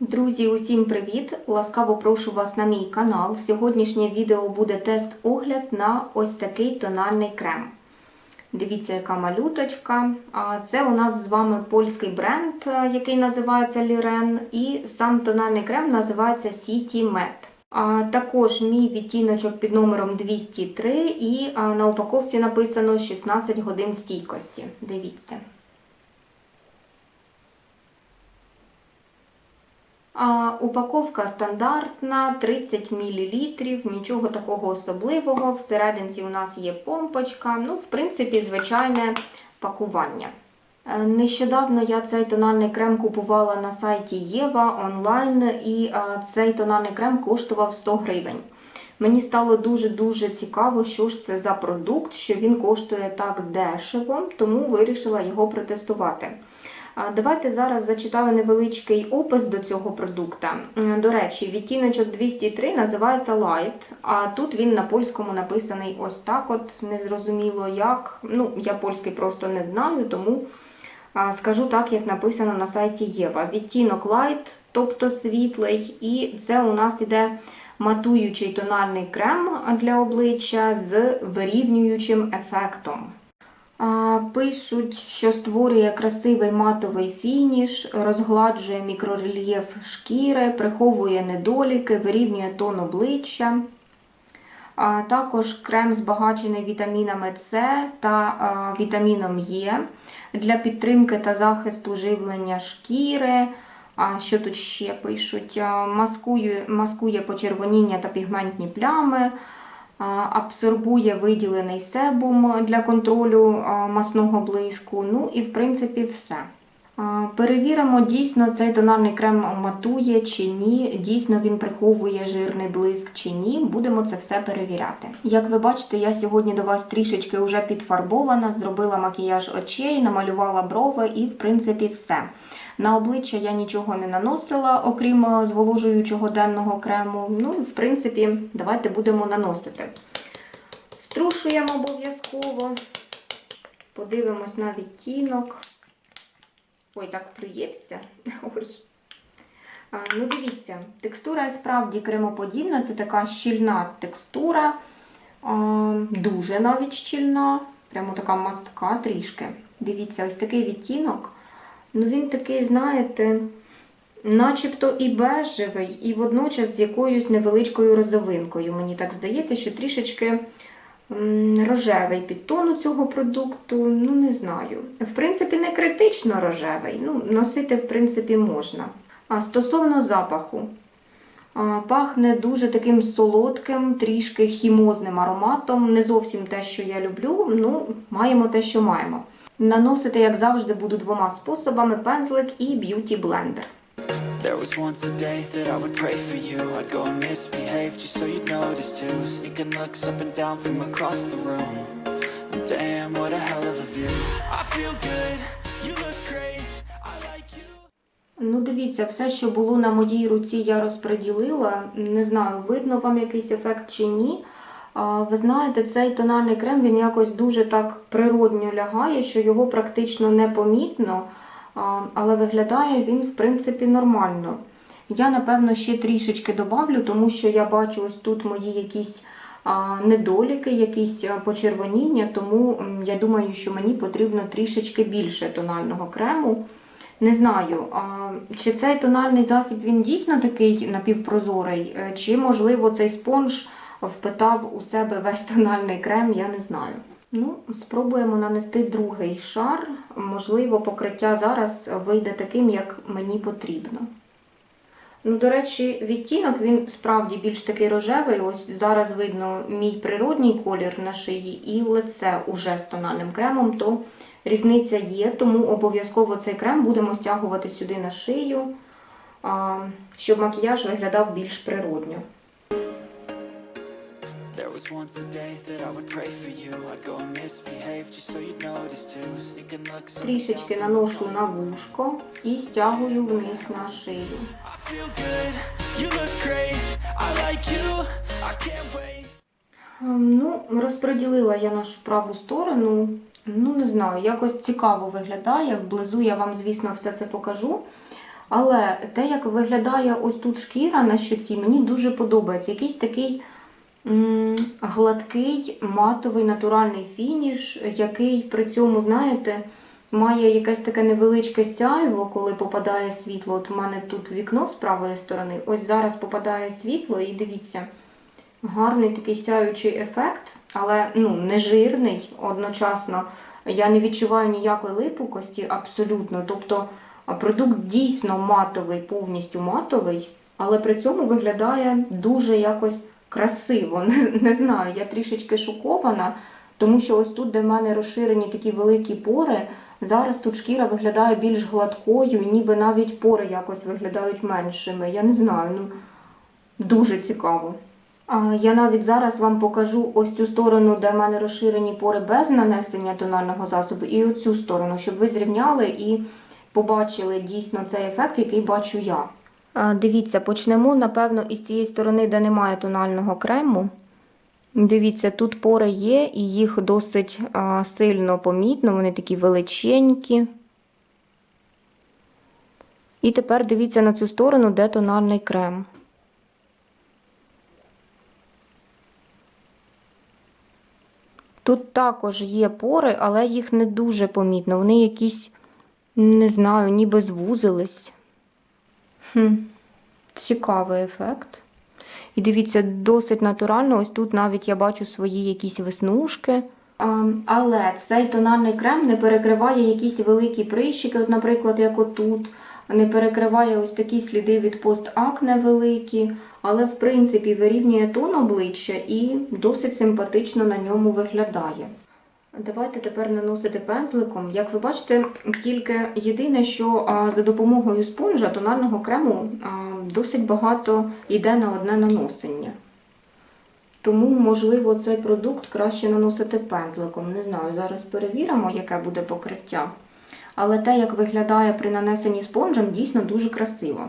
Друзі, усім привіт! Ласкаво прошу вас на мій канал. Сьогоднішнє відео буде тест-огляд на ось такий тональний крем. Дивіться, яка малюточка. Це у нас з вами польський бренд, е, який називається Liren, і сам тональний крем називається City Matte. А також мій відтіночок під номером 203 і на упаковці написано 16 годин стійкості. Дивіться. Упаковка стандартна, 30 мл, нічого такого особливого. Всерединці у нас є помпочка, ну, в принципі, звичайне пакування. Е, Нещодавно я цей тональний крем купувала на сайті Єва онлайн, і е, цей тональний крем коштував 100 гривень. Мені стало дуже-дуже цікаво, що ж це за продукт, що він коштує так дешево, тому вирішила його протестувати. Давайте зараз зачитаю невеличкий опис до цього продукта. До речі, відтіночок 203 називається Light, а тут він на польському написаний ось так, от незрозуміло як. Ну, я польський просто не знаю, тому скажу так, як написано на сайті Єва. Відтінок Light, тобто світлий, і це у нас іде матуючий тональний крем для обличчя з вирівнюючим ефектом. Пишуть, що створює красивий матовий фініш, розгладжує мікрорельєф шкіри, приховує недоліки, вирівнює тон обличчя. А також крем збагачений вітамінами С та вітаміном Е для підтримки та захисту живлення шкіри. А що тут ще пишуть? Маскує, маскує почервоніння та пігментні плями, абсорбує виділений себум для контролю масного блиску. Ну і в принципі все. Перевіримо, дійсно цей тональний крем матує чи ні, дійсно він приховує жирний блиск чи ні. Будемо це все перевіряти. Як ви бачите, я сьогодні до вас трішечки вже підфарбована, зробила макіяж очей, намалювала брови і, в принципі, все. На обличчя я нічого не наносила, окрім е, зволожуючого денного крему. Ну, в принципі, давайте будемо наносити. Струшуємо обов'язково. Подивимось на відтінок. Ой, так плюється. Ой. Ну, дивіться, текстура справді кремоподібна, це така щільна текстура, дуже навіть щільна, прямо така мастка трішки. Дивіться, ось такий відтінок. Ну, він такий, знаєте, начебто і бежевий, і водночас з якоюсь невеличкою розовинкою. Мені так здається, що трішечки рожевий підтон у цього продукту, ну не знаю. В принципі, не критично рожевий. Ну, носити, в принципі, можна. А стосовно запаху, пахне дуже таким солодким, трішки хімозним ароматом. Не зовсім те, що я люблю. Ну, маємо те, що маємо. Наносити, як завжди, буду двома способами: пензлик і б'юті блендер. There was once a day that I would pray for you I'd go and misbehave just so you'd notice too Sneaking looks up and down from across the room And damn, what a hell of a view I feel good, you look great, I like you Ну, дивіться, все, що було на моїй руці, я розподілила. Не знаю, видно вам якийсь ефект чи ні. Ви знаєте, цей тональний крем він якось дуже так природньо лягає, що його практично непомітно, але виглядає він, в принципі, нормально. Я, напевно, ще трішечки добавлю, тому що я бачу ось тут мої якісь недоліки, якісь почервоніння, тому я думаю, що мені потрібно трішечки більше тонального крему. Не знаю, чи цей тональний засіб він дійсно такий напівпрозорий, е, чи, можливо, цей спонж впитав у себе весь тональний крем, я не знаю. Ну, спробуємо нанести другий шар. Можливо, покриття зараз вийде таким, як мені потрібно. Ну, до речі, відтінок він справді більш такий рожевий. Ось зараз видно мій природній колір на шиї і лице уже з тональним кремом, то різниця є, тому обов'язково цей крем будемо стягувати сюди на шию, щоб макіяж виглядав більш природньо. There was once a day that I would pray for you I'd go and misbehave just so you'd notice too Sneaking looks Трішечки наношу на вушко і стягую вниз на шию. I feel good, you look great, I like you, I can't wait Ем, Ну, розподілила я нашу праву сторону. Ну, не знаю, якось цікаво виглядає. Вблизу я вам, звісно, все це покажу. Але те, як виглядає ось тут шкіра на щоці, мені дуже подобається. Якийсь такий гладкий, матовий, натуральний фініш, який при цьому, знаєте, має якесь таке невеличке сяйво, коли попадає світло. От в мене тут вікно з правої сторони. Ось зараз попадає світло, і дивіться, гарний такий сяючий ефект, але ну, не жирний одночасно. Я не відчуваю ніякої липукості абсолютно. Тобто продукт дійсно матовий, повністю матовий, але при цьому виглядає дуже якось красиво. Не, не знаю, я трішечки шокована, тому що ось тут, де в мене розширені такі великі пори, зараз тут шкіра виглядає більш гладкою, ніби навіть пори якось виглядають меншими. Я не знаю, ну дуже цікаво. Я навіть зараз вам покажу ось цю сторону, де в мене розширені пори без нанесення тонального засобу, і оцю сторону, щоб ви зрівняли і побачили дійсно цей ефект, який бачу я. Дивіться, почнемо, напевно, із цієї сторони, де немає тонального крему. Дивіться, тут пори є, і їх досить сильно помітно, вони такі величенькі. І тепер дивіться на цю сторону, де тональний крем. Тут також є пори, але їх не дуже помітно. Вони якісь, не знаю, ніби звузились. Хм, Цікавий ефект. І дивіться, досить натурально. Ось тут навіть я бачу свої якісь веснушки. А, але цей тональний крем не перекриває якісь великі прищики, от, наприклад, як отут. Не перекриває ось такі сліди від постакне великі, але в принципі вирівнює тон обличчя і досить симпатично на ньому виглядає. Давайте тепер наносити пензликом. Як ви бачите, тільки єдине, що за допомогою спонжа тонального крему досить багато йде на одне наносення. Тому, можливо, цей продукт краще наносити пензликом. Не знаю, зараз перевіримо, яке буде покриття. Але те, як виглядає при нанесенні спонжем, дійсно дуже красиво.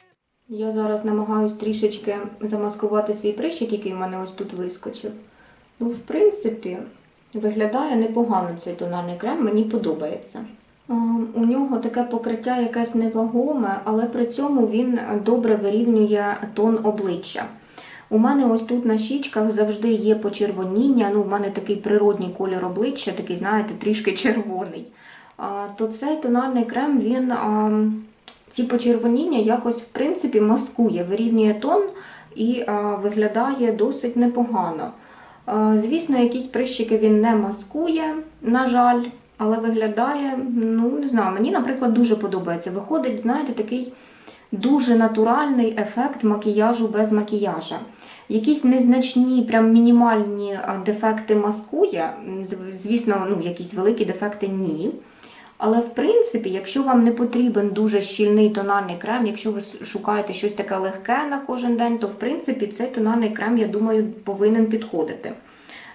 Я зараз намагаюсь трішечки замаскувати свій прищик, який в мене ось тут вискочив. Ну, в принципі, виглядає непогано цей тональний крем, мені подобається. У нього таке покриття якесь невагоме, але при цьому він добре вирівнює тон обличчя. У мене ось тут на щічках завжди є почервоніння. Ну, у мене такий природній колір обличчя, такий, знаєте, трішки червоний. То цей тональний крем він ці почервоніння якось в принципі маскує, вирівнює тон і а, виглядає досить непогано. А, звісно, якісь прищики він не маскує, на жаль, але виглядає, ну не знаю, мені, наприклад, дуже подобається. Виходить, знаєте, такий дуже натуральний ефект макіяжу без макіяжа. Якісь незначні, прям мінімальні дефекти маскує. Звісно, ну, якісь великі дефекти ні. Але в принципі, якщо вам не потрібен дуже щільний тональний крем, якщо ви шукаєте щось таке легке на кожен день, то в принципі цей тональний крем, я думаю, повинен підходити.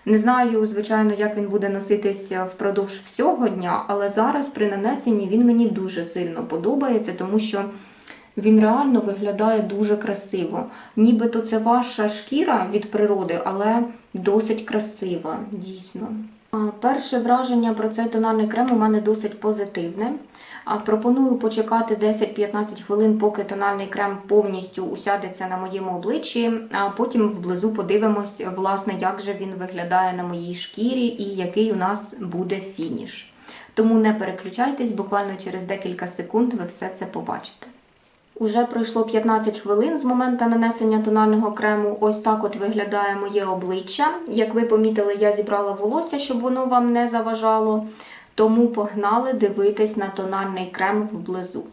Не знаю, звичайно, як він буде носитися впродовж всього дня, але зараз при нанесенні він мені дуже сильно подобається, тому що він реально виглядає дуже красиво. Нібито це ваша шкіра від природи, але досить красива, дійсно. Перше враження про цей тональний крем у мене досить позитивне. Пропоную почекати 10-15 хвилин, поки тональний крем повністю усядеться на моєму обличчі, а потім вблизу подивимось, власне, як же він виглядає на моїй шкірі і який у нас буде фініш. Тому не переключайтесь, буквально через декілька секунд ви все це побачите. Уже пройшло 15 хвилин з моменту нанесення тонального крему. Ось так от виглядає моє обличчя. Як ви помітили, я зібрала волосся, щоб воно вам не заважало. Тому погнали дивитись на тональний крем вблизу.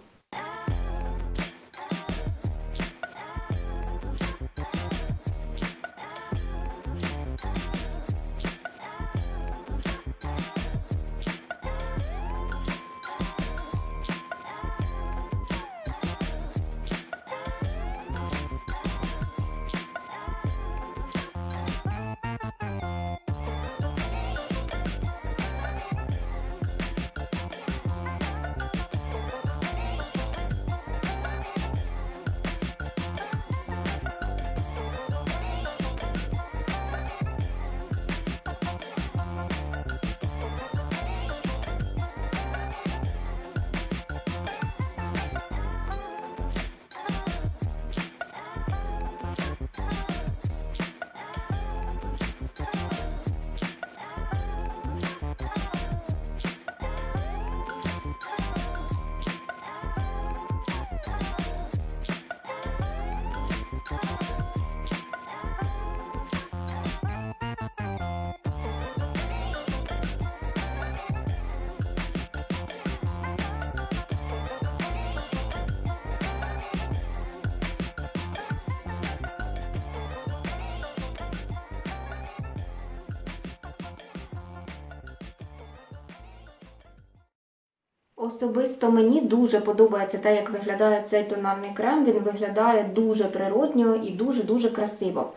Особисто мені дуже подобається те, як виглядає цей тональний крем. Він виглядає дуже природньо і дуже-дуже красиво.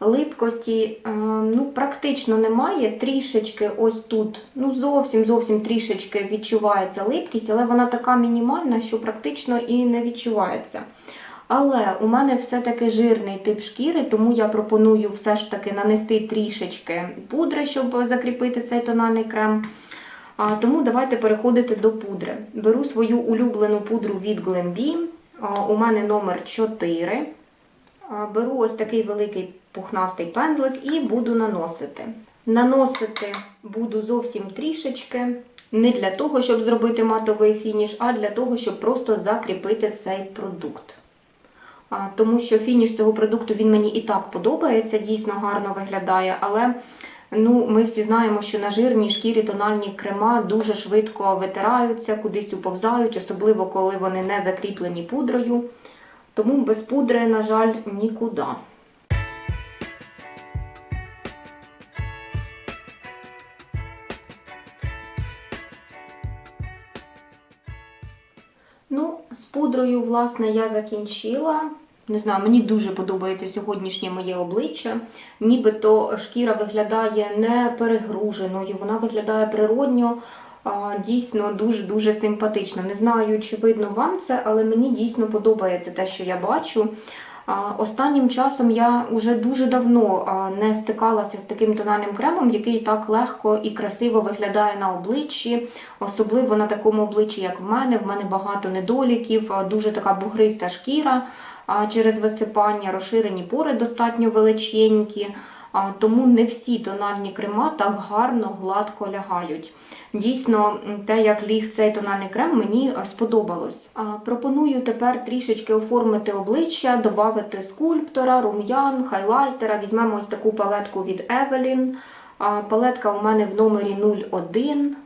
Липкості е, ну, практично немає. Трішечки ось тут, ну зовсім зовсім трішечки відчувається липкість, але вона така мінімальна, що практично і не відчувається. Але у мене все-таки жирний тип шкіри, тому я пропоную все ж таки нанести трішечки пудри, щоб закріпити цей тональний крем. Тому давайте переходити до пудри. Беру свою улюблену пудру від. А, у мене номер 4. А, Беру ось такий великий пухнастий пензлик і буду наносити. Наносити буду зовсім трішечки. Не для того, щоб зробити матовий фініш, а для того, щоб просто закріпити цей продукт. Тому що фініш цього продукту він мені і так подобається, дійсно гарно виглядає, але ну, ми всі знаємо, що на жирній шкірі тональні крема дуже швидко витираються, кудись уповзають, особливо коли вони не закріплені пудрою. Тому без пудри, на жаль, нікуди. Ну, з пудрою, власне, я закінчила. Не знаю, мені дуже подобається сьогоднішнє моє обличчя. Нібито шкіра виглядає не перегруженою, вона виглядає природньо, дійсно дуже-дуже симпатично. Не знаю, чи видно вам це, але мені дійсно подобається те, що я бачу. Останнім часом я вже дуже давно не стикалася з таким тональним кремом, який так легко і красиво виглядає на обличчі, особливо на такому обличчі, як в мене. В мене багато недоліків, дуже така бугриста шкіра через висипання, розширені пори достатньо величенькі. Тому не всі тональні крема так гарно, гладко лягають. Дійсно, те, як ліг цей тональний крем, мені е, сподобалось. Пропоную тепер трішечки оформити обличчя, додати скульптора, рум'ян, хайлайтера. Візьмемо ось таку палетку від Evelyn. Палетка у мене в номері 01.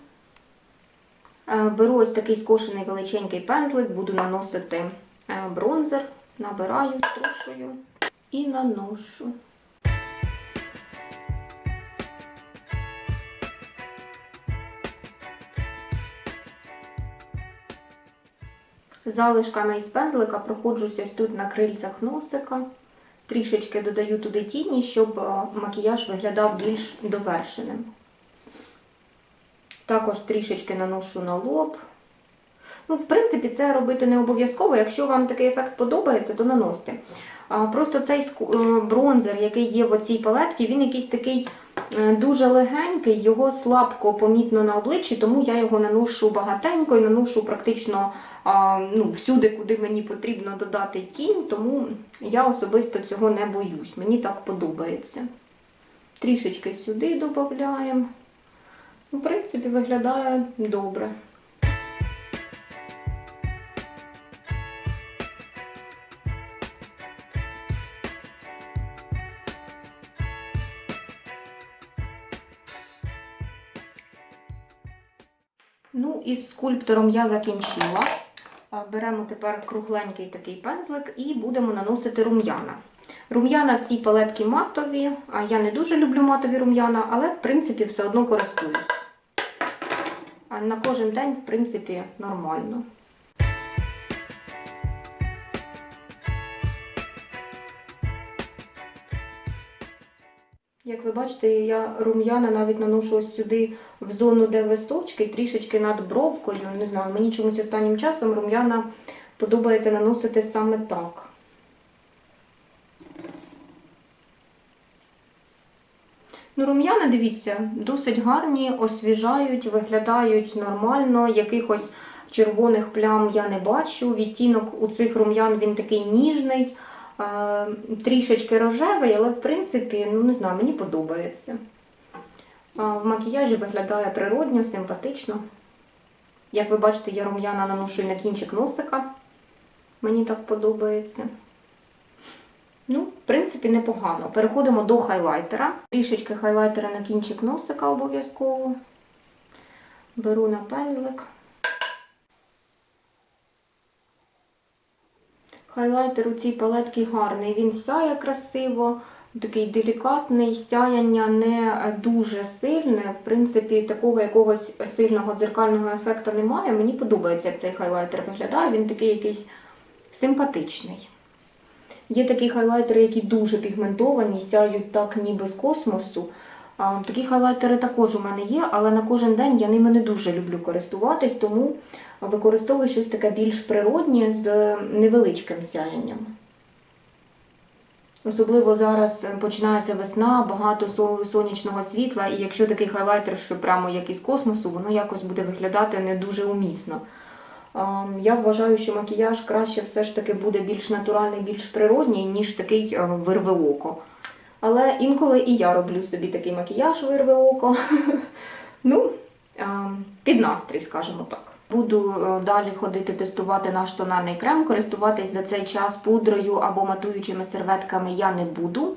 Е, Беру ось такий скошений величенький пензлик, буду наносити е, бронзер, набираю, струшую і наношу. Залишками із пензлика проходжусь ось тут на крильцях носика. Трішечки додаю туди тіні, щоб е, макіяж виглядав більш довершеним. Також трішечки наношу на лоб. Ну, в принципі, це робити не обов'язково. Якщо вам такий ефект подобається, то наносьте. Просто цей е, бронзер, який є в оцій палетці, він якийсь такий е, дуже легенький, його слабко помітно на обличчі, тому я його наношу багатенько і наношу практично ну, всюди, куди мені потрібно додати тінь, тому я особисто цього не боюсь. Мені так подобається. Трішечки сюди додаємо. В принципі, виглядає добре. Із скульптором я закінчила. Беремо тепер кругленький такий пензлик і будемо наносити рум'яна. Рум'яна в цій палетці матові. Я не дуже люблю матові рум'яна, але в принципі все одно користуюсь. На кожен день, в принципі, нормально. Як ви бачите, я рум'яна навіть наношу ось сюди в зону, де височки, трішечки над бровкою. Не знаю, мені чомусь останнім часом рум'яна подобається наносити саме так. Ну, рум'яна, дивіться, досить гарні, освіжають, виглядають нормально. Якихось червоних плям я не бачу. Відтінок у цих рум'ян він такий ніжний, трішечки рожевий, але в принципі, ну не знаю, мені подобається. В макіяжі виглядає природньо, симпатично. Як ви бачите, я рум'яна наношу на кінчик носика. Мені так подобається. Ну, в принципі, непогано. Переходимо до хайлайтера. Трішечки хайлайтера на кінчик носика обов'язково. Беру на пензлик. Хайлайтер у цій палетці гарний. Він сяє красиво, Такий делікатний, сяяння не дуже сильне. В принципі, такого якогось сильного дзеркального ефекту немає. Мені подобається, як цей хайлайтер виглядає. Він такий якийсь симпатичний. Є такі хайлайтери, які дуже пігментовані, сяють так ніби з космосу. Такі хайлайтери також у мене є, але на кожен день я ними не дуже люблю користуватись, тому використовую щось таке більш природнє з невеличким сяянням. Особливо зараз починається весна, багато сонячного світла, і якщо такий хайлайтер, що прямо як із космосу, воно якось буде виглядати не дуже умісно. Ем, Я вважаю, що макіяж краще все ж таки буде більш натуральний, більш природній, ніж такий е, вирве око. Але інколи і я роблю собі такий макіяж вирве око. Ну, ем, під настрій, скажімо так. Буду е, далі ходити тестувати наш тональний крем, користуватись за цей час пудрою або матуючими серветками я не буду.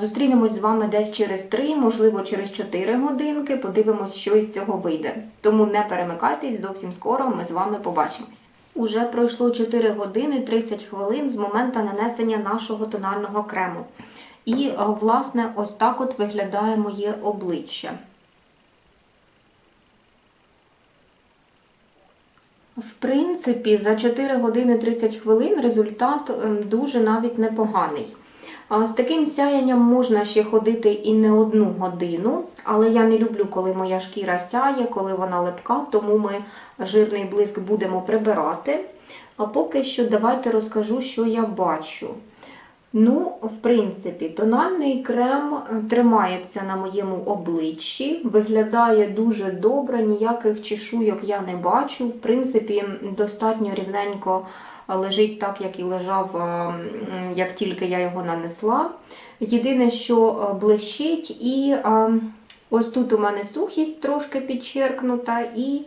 Зустрінемось з вами десь через 3, можливо, через 4 годинки. Подивимось, що із цього вийде. Тому не перемикайтесь, зовсім скоро ми з вами побачимось. Уже пройшло 4 години 30 хвилин з моменту нанесення нашого тонального крему. І, е, власне, ось так от виглядає моє обличчя. В принципі, за 4 години 30 хвилин результат ем, дуже навіть непоганий. З таким сяянням можна ще ходити і не одну годину, але я не люблю, коли моя шкіра сяє, коли вона липка, тому ми жирний блиск будемо прибирати. А поки що давайте розкажу, що я бачу. Ну, в принципі, тональний крем е, тримається на моєму обличчі, виглядає дуже добре, ніяких чешуйок я не бачу. В принципі, достатньо рівненько лежить так, як і лежав, е, як тільки я його нанесла. Єдине, що е, блищить, і ось тут у мене сухість трошки підчеркнута, і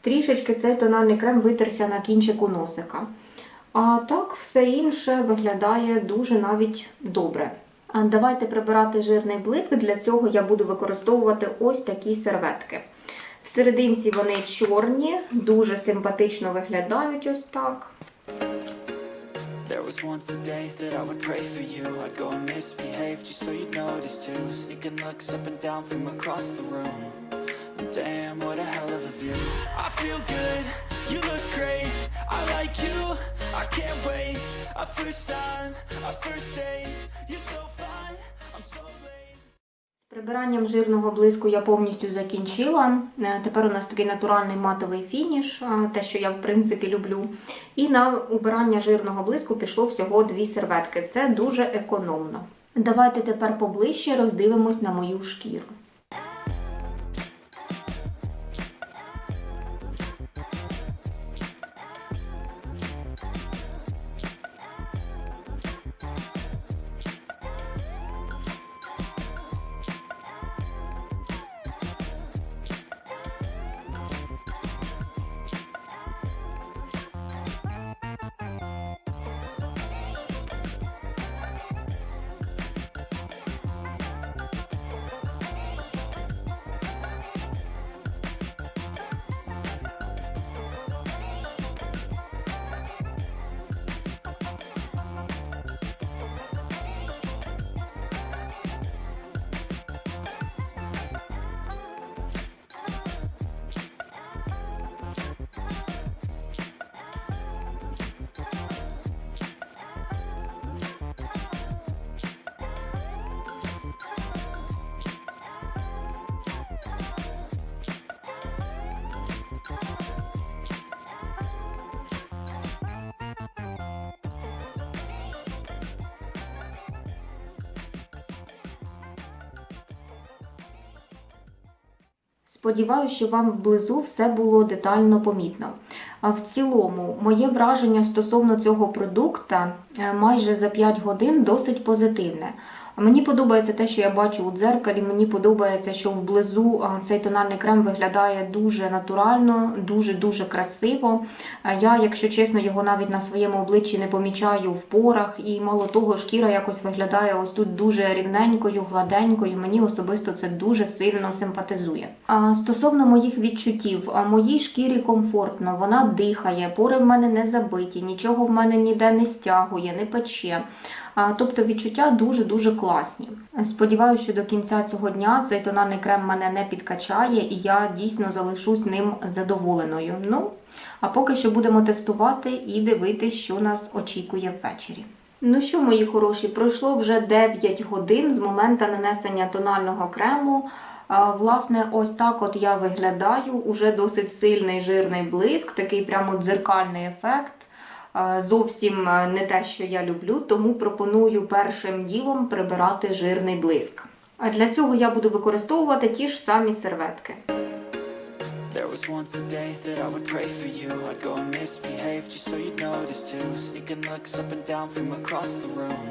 трішечки цей тональний крем витерся на кінчику носика. А так, все інше виглядає дуже навіть добре. Давайте прибирати жирний блиск. Для цього я буду використовувати ось такі серветки. В вони чорні, дуже симпатично виглядають ось так. There was once a day that I would pray for you I'd go and misbehave just so you'd notice too Sneaking looks up and down from across the room damn, what a hell of a view I feel good, you look great I like you, I can't wait A first time, a first date You're so fine, I'm so late З прибиранням жирного блиску я повністю закінчила. Е, Тепер у нас такий натуральний матовий фініш, е, те, що я в принципі люблю. І на убирання жирного блиску пішло всього дві серветки. Це дуже економно. Давайте тепер поближче роздивимось на мою шкіру. Сподіваюся, що вам вблизу все було детально помітно. А в цілому, моє враження стосовно цього продукта е, майже за 5 годин досить позитивне. Мені подобається те, що я бачу у дзеркалі. Мені подобається, що вблизу цей тональний крем виглядає дуже натурально, дуже-дуже красиво. Я, якщо чесно, його навіть на своєму обличчі не помічаю в порах, і мало того, шкіра якось виглядає ось тут дуже рівненькою, гладенькою. Мені особисто це дуже сильно симпатизує. А стосовно моїх відчуттів, моїй шкірі комфортно, вона дихає, пори в мене не забиті, нічого в мене ніде не стягує, не пече. Тобто відчуття дуже-дуже класні. Сподіваюся, що до кінця цього дня цей тональний крем мене не підкачає, і я дійсно залишусь ним задоволеною. Ну, а поки що будемо тестувати і дивитися, що нас очікує ввечері. Ну що, мої хороші, пройшло вже 9 годин з моменту нанесення тонального крему. Власне, ось так от я виглядаю. Уже досить сильний жирний блиск, такий прямо дзеркальний ефект. Зовсім е, не те, що я люблю, тому пропоную першим ділом прибирати жирний блиск. А для цього я буду використовувати ті ж самі серветки. There was once a day that I would pray for you I'd go and misbehave just so you'd notice too Sneaking looks up and down from across the room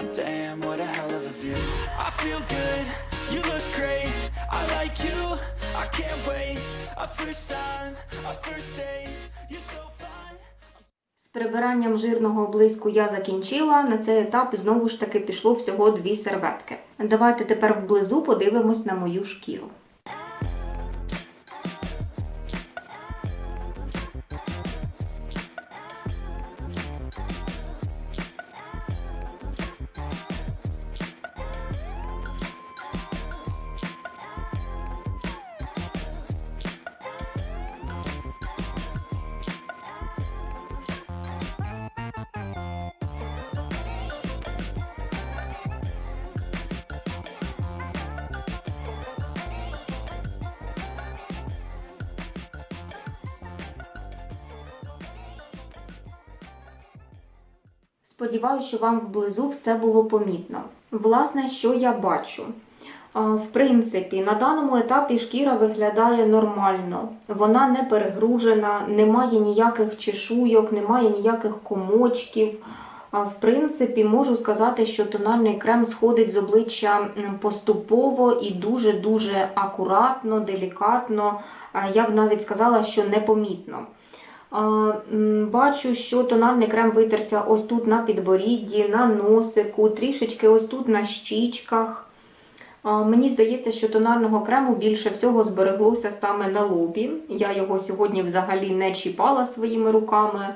And Damn, what a hell of a view I feel good, you look great I like you, I can't wait A first time, a first date You're so прибиранням жирного блиску я закінчила. На цей етап знову ж таки пішло всього дві серветки. Давайте тепер вблизу подивимось на мою шкіру. Сподіваюся, що вам вблизу все було помітно. Власне, що я бачу? В принципі, на даному етапі шкіра виглядає нормально. Вона не перегружена, немає ніяких чешуйок, немає ніяких комочків. В принципі, можу сказати, що тональний крем сходить з обличчя поступово і дуже-дуже акуратно, делікатно. Я б навіть сказала, що непомітно. Бачу, що тональний крем витерся ось тут на підборідді, на носику, трішечки ось тут на щічках. Мені здається, що тонального крему більше всього збереглося саме на лобі. Я його сьогодні взагалі не чіпала своїми руками.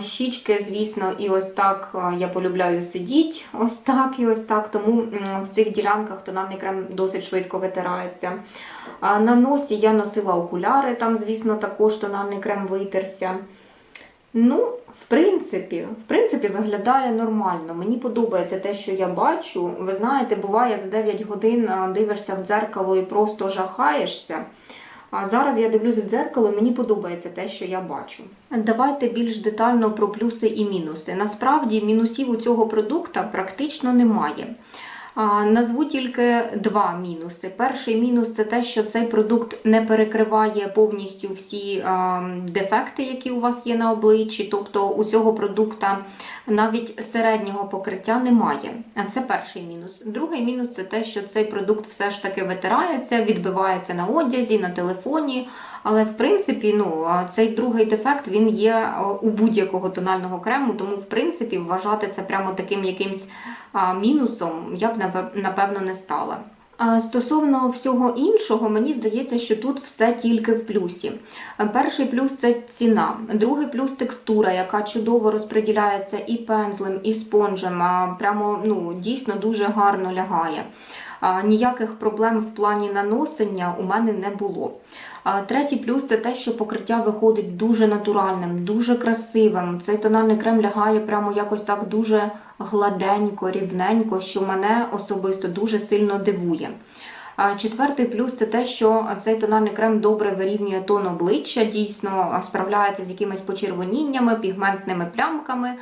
Щічки, звісно, і ось так я полюбляю сидіти, ось так і ось так. Тому в цих ділянках тональний крем досить швидко витирається. На носі я носила окуляри, там, звісно, також тональний крем витерся. Ну, в принципі, в принципі, виглядає нормально. Мені подобається те, що я бачу. Ви знаєте, буває за 9 годин дивишся в дзеркало і просто жахаєшся. А зараз я дивлюся в дзеркало, і мені подобається те, що я бачу. Давайте більш детально про плюси і мінуси. Насправді, мінусів у цього продукту практично немає. Назву тільки два мінуси. Перший мінус це те, що цей продукт не перекриває повністю всі дефекти, які у вас є на обличчі. Тобто у цього продукта навіть середнього покриття немає. Це перший мінус. Другий мінус це те, що цей продукт все ж таки витирається, відбивається на одязі, на телефоні. Але в принципі, ну цей другий дефект він є у будь-якого тонального крему, тому в принципі вважати це прямо таким якимсь мінусом я б напевно не стала. Стосовно всього іншого, мені здається, що тут все тільки в плюсі. Перший плюс це ціна, другий плюс текстура, яка чудово розподіляється і пензлем, і спонжем. Прямо ну дійсно дуже гарно лягає. Ніяких проблем в плані наносення у мене не було. Третій плюс це те, що покриття виходить дуже натуральним, дуже красивим. Цей тональний крем лягає прямо якось так дуже гладенько, рівненько, що мене особисто дуже сильно дивує. Четвертий плюс це те, що цей тональний крем добре вирівнює тон обличчя, дійсно справляється з якимись почервоніннями, пігментними плямками,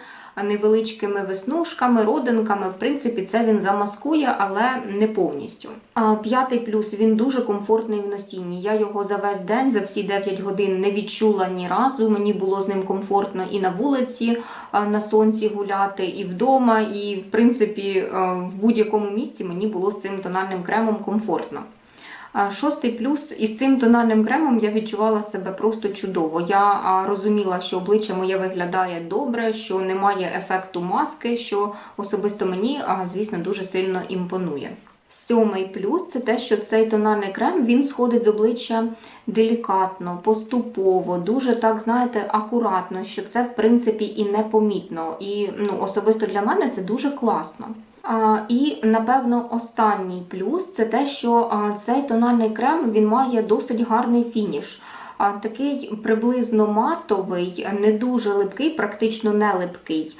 невеличкими веснушками, родинками. В принципі, це він замаскує, але не повністю. А П'ятий плюс він дуже комфортний в носінні. Я його за весь день, за всі 9 годин не відчула ні разу. Мені було з ним комфортно і на вулиці, на сонці гуляти, і вдома, і в принципі в будь-якому місці мені було з цим тональним кремом комфортно. Шостий плюс із цим тональним кремом я відчувала себе просто чудово. Я розуміла, що обличчя моє виглядає добре, що немає ефекту маски, що особисто мені, звісно, дуже сильно імпонує. Сьомий плюс це те, що цей тональний крем він сходить з обличчя делікатно, поступово, дуже так, знаєте, акуратно, що це в принципі і непомітно. І ну, особисто для мене це дуже класно. І напевно останній плюс це те, що цей тональний крем він має досить гарний фініш. Такий приблизно матовий, не дуже липкий, практично не липкий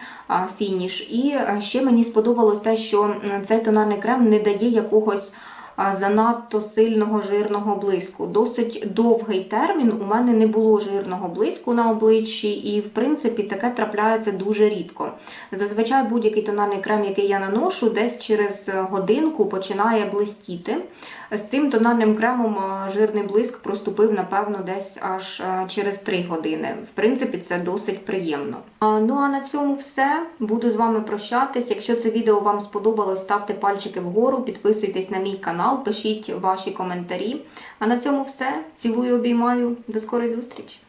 фініш. І ще мені сподобалось те, що цей тональний крем не дає якогось занадто сильного жирного блиску. Досить довгий термін. У мене не було жирного блиску на обличчі, і в принципі таке трапляється дуже рідко. Зазвичай будь-який тональний крем, який я наношу, десь через годинку починає блистіти. З цим тональним кремом жирний блиск проступив, напевно, десь аж через 3 години. В принципі, це досить приємно. Ну а на цьому все. Буду з вами прощатись. Якщо це відео вам сподобалось, ставте пальчики вгору, підписуйтесь на мій канал, пишіть ваші коментарі. А на цьому все. Цілую, обіймаю. До скорої зустрічі!